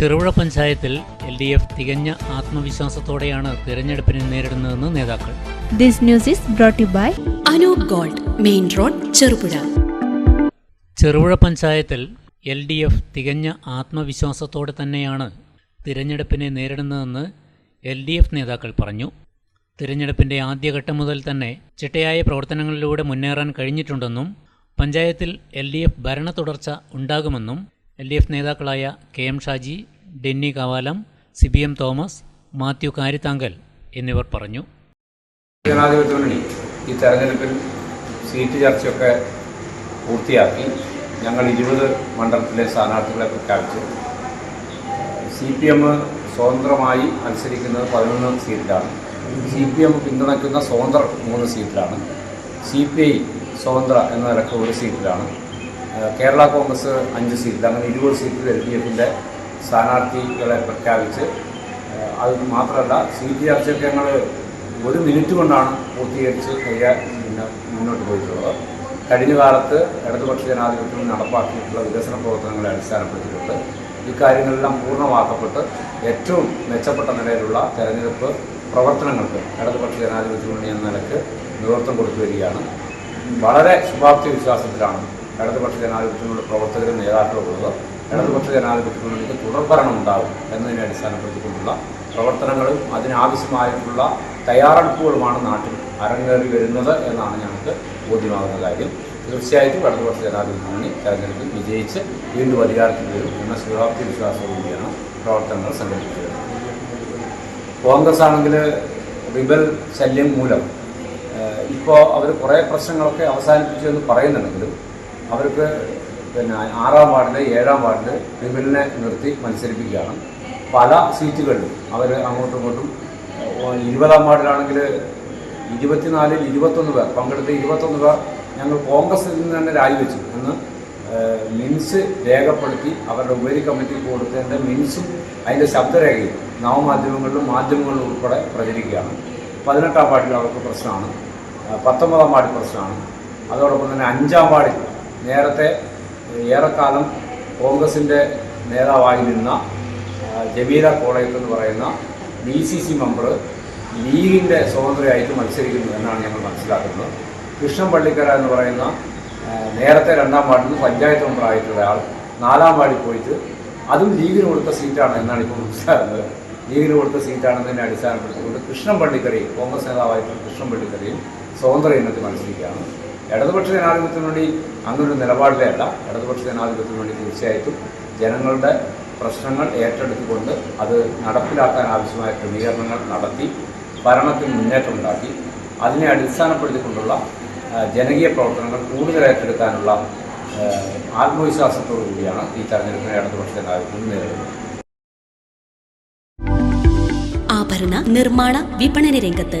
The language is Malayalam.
ചെറുപുഴ പഞ്ചായത്തിൽ എൽ ഡി എഫ് തികഞ്ഞ ആത്മവിശ്വാസത്തോടെയാണ് തിരഞ്ഞെടുപ്പിനെ നേരിടുന്നതെന്ന് നേതാക്കൾ. This news is brought to you by Anoop gold main road Cherupuzha. Cherupuzha പഞ്ചായത്തിൽ എൽ ഡി എഫ് തികഞ്ഞ ആത്മവിശ്വാസത്തോടെ തന്നെയാണ് തിരഞ്ഞെടുപ്പിനെ നേരിടുന്നതെന്ന് എൽ ഡി എഫ് നേതാക്കൾ പറഞ്ഞു. തിരഞ്ഞെടുപ്പിന്റെ ആദ്യഘട്ടം മുതൽ തന്നെ ചിട്ടയായ പ്രവർത്തനങ്ങളിലൂടെ മുന്നേറാൻ കഴിഞ്ഞിട്ടുണ്ടെന്നും പഞ്ചായത്തിൽ എൽ ഡി എഫ് ഭരണ തുടർച്ച ഉണ്ടാകുമെന്നും എൽ ഡി എഫ് നേതാക്കളായ K M Shaji Denny Kavalam C B M Thomas Mathew Karithankal എന്നിവർ പറഞ്ഞു. ജനാധിപത്യ മുന്നണി ഈ തെരഞ്ഞെടുപ്പിൽ സീറ്റ് ചർച്ചയൊക്കെ പൂർത്തിയാക്കി ഞങ്ങൾ ഇരുപത് മണ്ഡലത്തിലെ സ്ഥാനാർത്ഥികളെ പ്രഖ്യാപിച്ചു. സി പി എം സ്വതന്ത്രമായി മത്സരിക്കുന്നത് പതിനൊന്ന് സീറ്റിലാണ്. സി പി എം പിന്തുണയ്ക്കുന്ന സ്വതന്ത്രം മൂന്ന് സീറ്റിലാണ്. സി പി ഐ സ്വതന്ത്ര എന്ന നിലയ്ക്ക് ഒരു സീറ്റിലാണ്. കേരള കോൺഗ്രസ് അഞ്ച് സീറ്റിൽ അങ്ങനെ ഇരുപത് സീറ്റിൽ എൽ ഡി എഫിന്റെ സ്ഥാനാർത്ഥികളെ പ്രഖ്യാപിച്ച് അത് മാത്രമല്ല സീറ്റ് ചർച്ചയൊക്കെ ഞങ്ങൾ ഒരു മിനിറ്റ് കൊണ്ടാണ് പൂർത്തീകരിച്ച് കഴിയാൻ മുന്നോട്ട് പോയിട്ടുള്ളത്. കഴിഞ്ഞ കാലത്ത് ഇടതുപക്ഷ ജനാധിപത്യം നടപ്പാക്കിയിട്ടുള്ള വികസന പ്രവർത്തനങ്ങളെ അടിസ്ഥാനപ്പെടുത്തിയിട്ടുണ്ട് ഇക്കാര്യങ്ങളെല്ലാം പൂർണമാക്കപ്പെട്ട് ഏറ്റവും മെച്ചപ്പെട്ട നിലയിലുള്ള തെരഞ്ഞെടുപ്പ് പ്രവർത്തനങ്ങൾക്ക് ഇടതുപക്ഷ ജനാധിപത്യ മുന്നണി എന്ന നിലയ്ക്ക് നേതൃത്വം കൊടുത്തു വരികയാണ്. വളരെ ശുഭാപ്തി വിശ്വാസത്തിലാണ് ഇടതുപക്ഷ ജനാധിപത്യങ്ങളുടെ പ്രവർത്തകരും നേതാക്കളും ഉള്ളത്. ഇടതുപക്ഷ ജനാധിപത്യങ്ങളിലേക്ക് തുടർഭരണം ഉണ്ടാവും എന്നതിനെ അടിസ്ഥാനപ്പെടുത്തിക്കൊണ്ടുള്ള പ്രവർത്തനങ്ങളും അതിനാവശ്യമായിട്ടുള്ള തയ്യാറെടുപ്പുകളുമാണ് നാട്ടിൽ അരങ്ങേറി വരുന്നത് എന്നാണ് ഞങ്ങൾക്ക് ബോധ്യമാകുന്ന കാര്യം. തീർച്ചയായിട്ടും ഇടതുപക്ഷ ജനാധിപത്യ മുന്നണി തെരഞ്ഞെടുപ്പിൽ വിജയിച്ച് വീണ്ടും അധികാരത്തിൽ വരും എന്ന ശുഭാപ്തി വിശ്വാസത്തോടുകൂടിയാണ് പ്രവർത്തനങ്ങൾ സംഘടിപ്പിച്ചത്. കോൺഗ്രസ് ആണെങ്കിൽ റിബൽ ശല്യം മൂലം ഇപ്പോൾ അവർ കുറേ പ്രശ്നങ്ങളൊക്കെ അവസാനിപ്പിച്ചു എന്ന് പറയുന്നുണ്ടെങ്കിലും അവർക്ക് പിന്നെ ആറാം വാർഡിൽ ഏഴാം വാർഡിൽ വിമലിനെ നിർത്തി മത്സരിപ്പിക്കുകയാണ്. പല സീറ്റുകളിലും അവർ അങ്ങോട്ടും ഇങ്ങോട്ടും ഇരുപതാം വാർഡിലാണെങ്കിൽ ഇരുപത്തിനാലിൽ ഇരുപത്തൊന്ന് പേർ പങ്കെടുത്ത ഇരുപത്തൊന്ന് പേർ ഞങ്ങൾ കോൺഗ്രസിൽ നിന്ന് തന്നെ രാജിവെച്ചു എന്ന് മിൻസ് രേഖപ്പെടുത്തി അവരുടെ ഉപരി കമ്മിറ്റിക്ക് കൊടുത്തതിന്റെ മിൻസും അതിന്റെ ശബ്ദരേഖയും നവമാധ്യമങ്ങളിലും മാധ്യമങ്ങളിലും ഉൾപ്പെടെ പ്രചരിക്കുകയാണ്. പതിനെട്ടാം വാർഡിൽ അവർക്ക് പ്രശ്നമാണ്. പത്തൊമ്പതാം വാർഡിൽ പ്രശ്നമാണ്. അതോടൊപ്പം തന്നെ അഞ്ചാം വാർഡിൽ നേരത്തെ ഏറെക്കാലം കോൺഗ്രസിന്റെ നേതാവായി നിന്ന ജമീല കോളേജ് എന്ന് പറയുന്ന ഡി സി സി മെമ്പർ ലീഗിന്റെ സ്വതന്ത്രയായിട്ട് മത്സരിക്കുന്നു എന്നാണ് ഞങ്ങൾ മനസ്സിലാക്കുന്നത്. കൃഷ്ണൻ പള്ളിക്കര എന്ന് പറയുന്ന നേരത്തെ രണ്ടാം വാർഡിൽ നിന്ന് പഞ്ചായത്ത് മെമ്പറായിട്ടുള്ള ആൾ നാലാം വാർഡിൽ പോയിട്ട് അതും ലീഗിന് കൊടുത്ത സീറ്റാണ് എന്നാണ് ഇപ്പോൾ മനസ്സിലാകുന്നത്. ലീഗിന് കൊടുത്ത സീറ്റാണെന്നതിനെ അടിസ്ഥാനപ്പെടുത്തിക്കൊണ്ട് കൃഷ്ണൻ പള്ളിക്കരയും കോൺഗ്രസ് നേതാവായിട്ടുള്ള കൃഷ്ണൻ പള്ളിക്കരയും സ്വതന്ത്ര ഇനത്തിൽ മത്സരിക്കുകയാണ്. ഇടതുപക്ഷ ജനാധിപത്യത്തിന് വേണ്ടി അങ്ങനൊരു നിലപാടിലേ അല്ല ഇടതുപക്ഷ ജനാധിപത്യത്തിന് വേണ്ടി തീർച്ചയായിട്ടും ജനങ്ങളുടെ പ്രശ്നങ്ങൾ ഏറ്റെടുത്തുകൊണ്ട് അത് നടപ്പിലാക്കാൻ ആവശ്യമായ ക്രമീകരണങ്ങൾ നടത്തി ഭരണത്തിൽ മുന്നേറ്റം ഉണ്ടാക്കി അതിനെ അടിസ്ഥാനപ്പെടുത്തിക്കൊണ്ടുള്ള ജനകീയ പ്രവർത്തനങ്ങൾ കൂടുതൽ ഏറ്റെടുക്കാനുള്ള ആത്മവിശ്വാസത്തോടു കൂടിയാണ് ഈ തെരഞ്ഞെടുപ്പിനെ ഇടതുപക്ഷ ജനാധിപത്യം നേരിടുന്നത്. ആഭരണ നിർമ്മാണ വിപണന രംഗത്ത്